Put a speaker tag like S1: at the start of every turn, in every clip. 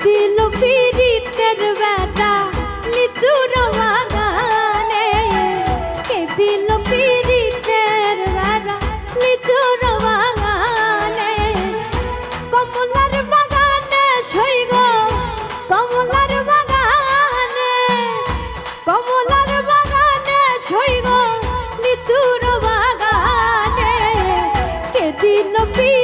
S1: দিল পিরিতের বেদা লিচুর বাগানে কে দিল পিরিতের বেদা লিচুর বাগানে কমলার বাগানে সৈগ কমলার বাগানে কমলার বাগানে সৈগ লিচুর বাগানে কে দিল পিরি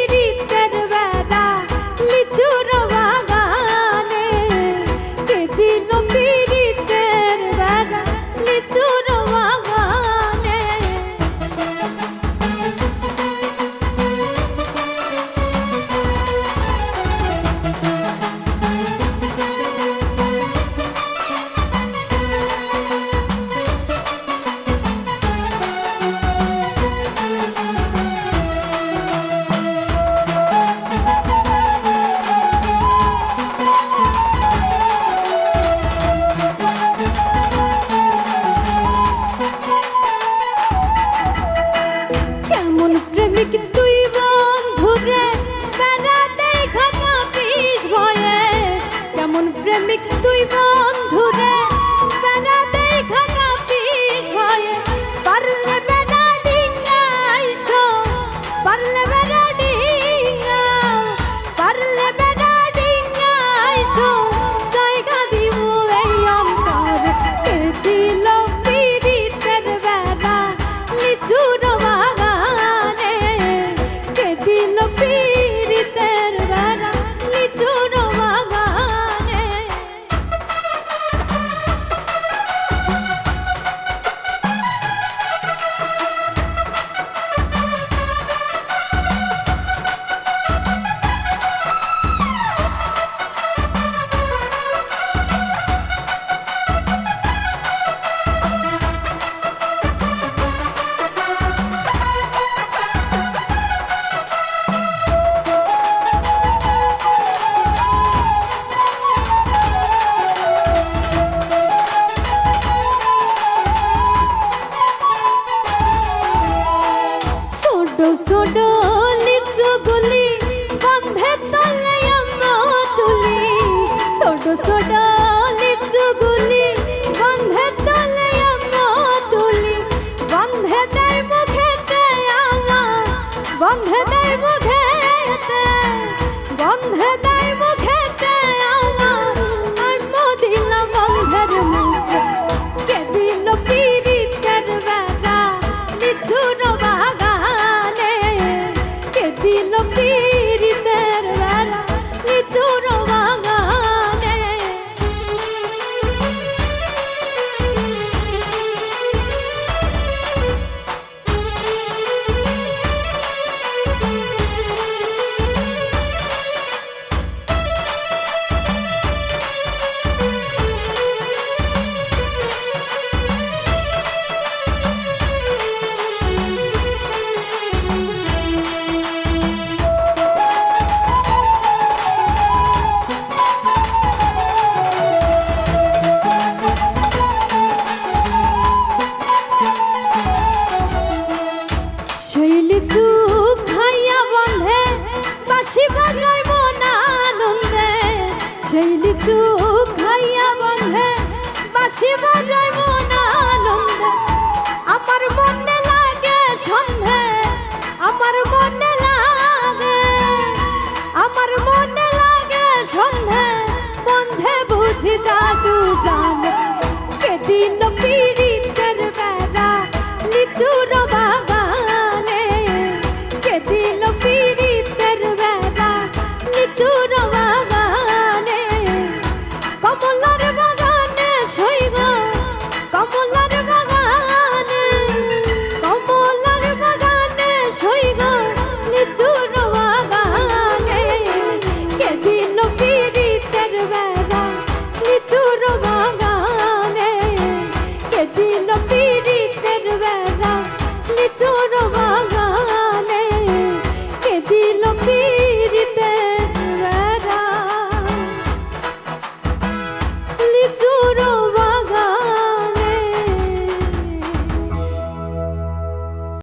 S1: ছোট ছোট লিচু গুলি কান্ধে তলায় আমরা তুলি। ছোট ছোট লিচু গুলি কান্ধে তলায় আমরা তুলি। বন্ধে তাই মুখে আমার, বন্ধে তাই মুখে বন্ধে 起风筝。